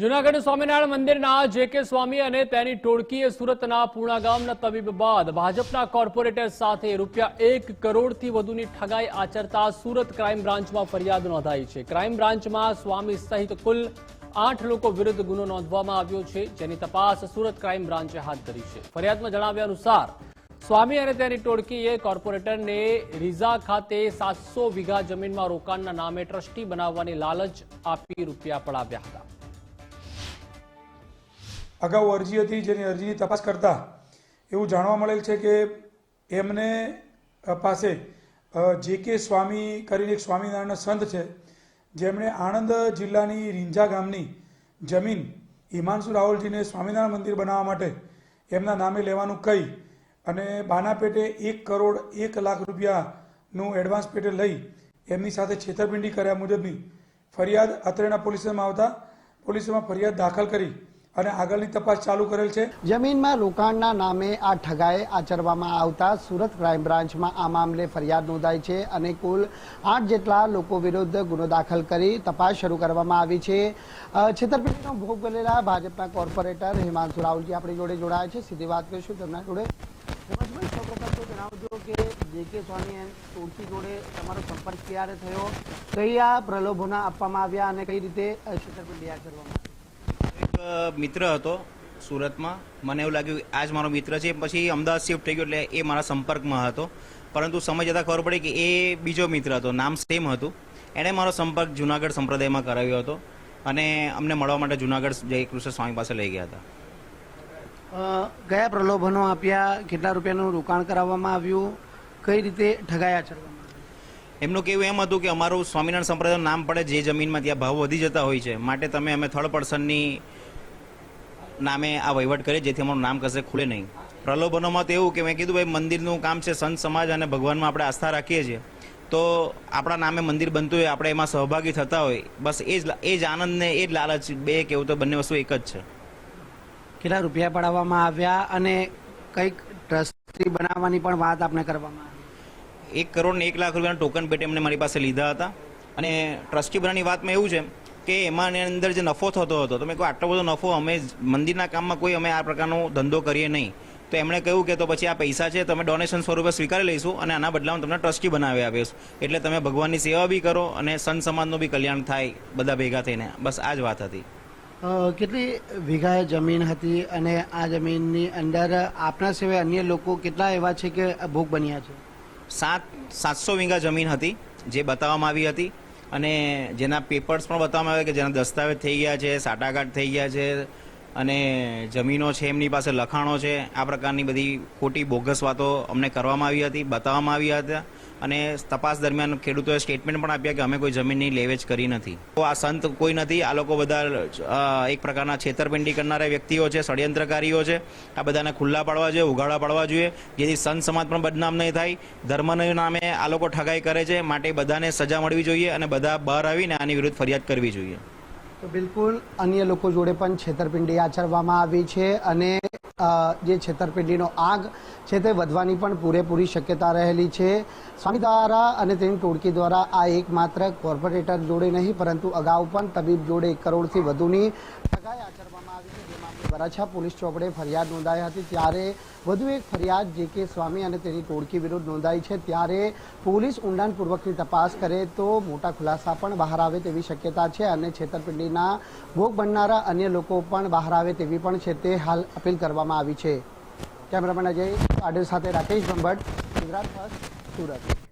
જૂનાગઢ સ્વામિનારાયણ મંદિરના જે કે સ્વામી અને તેની ટોળકીએ સુરતના પૂર્ણા ગામના તબીબ બાદ ભાજપના કોર્પોરેટર સાથે રૂપિયા એક કરોડથી વધુની ઠગાઈ આચરતા સુરત ક્રાઇમ બ્રાન્ચમાં ફરિયાદ નોંધાઈ છે. ક્રાઇમ બ્રાન્ચમાં સ્વામી સહિત કુલ આઠ લોકો વિરુદ્ધ ગુનો નોંધવામાં આવ્યો છે, જેની તપાસ સુરત ક્રાઇમ બ્રાન્ચે હાથ ધરી છે. ફરિયાદમાં જણાવ્યા અનુસાર, સ્વામી અને તેની ટોળકીએ કોર્પોરેટરને રીઝા ખાતે સાતસો વીઘા જમીનમાં રોકાણના નામે ટ્રસ્ટી બનાવવાની લાલચ આપી રૂપિયા પડાવ્યા હતા. અગાઉ અરજી હતી, જેની અરજીની તપાસ કરતા એવું જાણવા મળેલ છે કે એમને પાસે જે કે સ્વામી કરીને એક સ્વામિનારાયણ સંત છે, જેમણે આણંદ જિલ્લાની રીંઝા ગામની જમીન હિમાંશુ રાહુલજીને સ્વામિનારાયણ મંદિર બનાવવા માટે એમના નામે લેવાનું કહી અને બાના પેટે એક કરોડ એક લાખ રૂપિયાનું એડવાન્સ પેટે લઈ એમની સાથે છેતરપિંડી કર્યા મુજબની ફરિયાદ અત્રેના પોલીસમાં આવતા પોલીસમાં ફરિયાદ દાખલ કરી અને આગળની તપાસ ચાલુ કરેલ છે. જમીનમાં રોકાણના નામે આ ઠગાઈ આચરવામાં આવતા સુરત ક્રાઇમ બ્રાન્ચમાં આ મામલે ફરિયાદ નોંધાઈ છે અને કુલ આઠ જેટલા લોકો વિરુદ્ધ ગુનો દાખલ કરી તપાસ શરૂ કરવામાં આવી છે. છેતરપિંડીનો ભોગ બનેલા ભાજપના કોર્પોરેટર હિમાંશુ રાહુલજી આપણી જોડે જોડાયા છે. સીધી વાત કરીશું તેમના જોડે. સૌપ્રથમ જણાવજો કે જે કે સ્વામી એમ ટોળકી જોડે તમારો સંપર્ક ક્યારે થયો? કયા પ્રલોભના આપવામાં આવ્યા અને કઈ રીતે છેતરપિંડી આચરવામાં આવી? મિત્ર હતો સુરતમાં. મને એવું લાગ્યું આ જ મારો મિત્ર છે. પછી અમદાવાદ શિફ્ટ થઈ ગયો એટલે એ મારા સંપર્કમાં હતો. પરંતુ સમય જતાં ખબર પડી કે એ બીજો મિત્ર હતો. નામ સેમ હતું. એણે મારો સંપર્ક જુનાગઢ સંપ્રદાયમાં કરાવ્યો હતો. અને અમને મળવા માટે જુનાગઢ જય કૃષ્ણ સ્વામી પાસે લઈ ગયા હતા. ગયા પ્રલોભનો આપ્યા. કેટલા રૂપિયાનું રોકાણ કરાવવામાં આવ્યું? કઈ રીતે ઠગાયા આવી? એમનું કહેવું એમ હતું કે અમારું સ્વામિનારાયણ સંપ્રદાયનું નામ પડે જે જમીનમાં ત્યાં ભાવ વધી જતા હોય છે. માટે તમે અમે થર્ડ પર્સનની નામે આ વહીવટ કરીએ, જેથી અમારું નામ કશે ખુલે નહીં. પ્રલોભનોમાં તો એવું કે મેં કીધું, ભાઈ, મંદિરનું કામ છે સંત સમાજ અને ભગવાનમાં આપણે આસ્થા રાખીએ છીએ. તો આપણા નામે મંદિર બનતું હોય, આપણે એમાં સહભાગી થતા હોય, બસ એ જ એ જ આનંદ ને એ જ લાલચ બે કેવું તો બંને વસ્તુ એક જ છે. કેટલા રૂપિયા પડાવવામાં આવ્યા અને કંઈક ટ્રસ્ટી બનાવવાની પણ વાત આપણે કરવામાં આવી? એક કરોડ ને એક લાખ રૂપિયાના ટોકન પેટે એમને મારી પાસે લીધા હતા. અને ટ્રસ્ટી બનાવવાની વાતમાં એવું છે કે એમાં એની અંદર જે નફો થતો હતો તો મેં કહ્યું આટલો બધો નફો અમે મંદિરના કામમાં કોઈ અમે આ પ્રકારનો ધંધો કરીએ નહીં. તો એમણે કહ્યું કે તો પછી આ પૈસા છે, તમે ડોનેશન સ્વરૂપે સ્વીકારી લઈશું અને આના બદલામાં તમને ટ્રસ્ટી બનાવી આપીશું. એટલે તમે ભગવાનની સેવા બી કરો અને સંત સમાજનું બી કલ્યાણ થાય બધા ભેગા થઈને. બસ આ જ વાત હતી. કેટલી વીઘાએ જમીન હતી અને આ જમીનની અંદર આપના સિવાય અન્ય લોકો કેટલા એવા છે કે ભોગ બન્યા છે? સાત, સાતસો વીંગા જમીન હતી જે બતાવવામાં આવી હતી. અને જેના પેપર્સ પણ બતાવવામાં આવ્યા કે જેના દસ્તાવેજ થઈ ગયા છે, સાટાઘાટ થઈ ગયા છે, અને જમીનો છે, એમની પાસે લખાણો છે. આ પ્રકારની બધી ખોટી બોગસ વાતો અમને કરવામાં આવી હતી, બતાવવામાં આવ્યા હતા. અને તપાસ દરમિયાન ખેડૂતોએ સ્ટેટમેન્ટ પણ આપ્યા કે અમે કોઈ જમીનની લેવેચ કરી નથી. તો આ સંત કોઈ નથી, આ લોકો બધા એક પ્રકારના છેતરપિંડી કરનારા વ્યક્તિઓ છે, ષડયંત્રકારીઓ છે. આ બધાને ખુલ્લા પાડવા જોઈએ, ઉઘાડા પાડવા જોઈએ. જેથી સંત સમાજ પણ બદનામ નહીં થાય. ધર્મના નામે આ લોકો ઠગાઈ કરે છે. માટે બધાને સજા મળવી જોઈએ અને બધા બહાર આવીને આની વિરુદ્ધ ફરિયાદ કરવી જોઈએ. તો બિલકુલ અન્ય લોકો જોડે પણ છેતરપિંડી આચરવામાં આવી છે અને જે છેતરપિંડીનો આગ છે તે વધવાની પણ પૂરેપૂરી શક્યતા રહેલી છે. સ્વામી દ્વારા અને તેની ટોળકી દ્વારા આ એકમાત્ર કોર્પોરેટર જોડે નહીં, પરંતુ અગાઉ પણ તબીબ જોડે એક કરોડથી વધુની ઠગાઈ મામલે વરાછા પોલીસ ચોપડે ફરિયાદ નોંધાઈ હતી. ત્યારે વધુ એક ફરિયાદ જે કે સ્વામી અને તેની ટોળકી વિરુદ્ધ નોંધાઈ છે. ત્યારે પોલીસ ઊંડાણપૂર્વકની તપાસ કરે તો મોટા ખુલાસા પણ બહાર આવે તેવી શક્યતા છે અને છેતરપિંડીના ભોગ બનનારા અન્ય લોકો પણ બહાર આવે તેવી પણ છે તે હાલ અપીલ કરવામાં આવી છે. કેમેરામેન અજય પાડેલ સાથે રાકેશ ભંભટ ગુજરાત ફર્સ્ટ સુરત.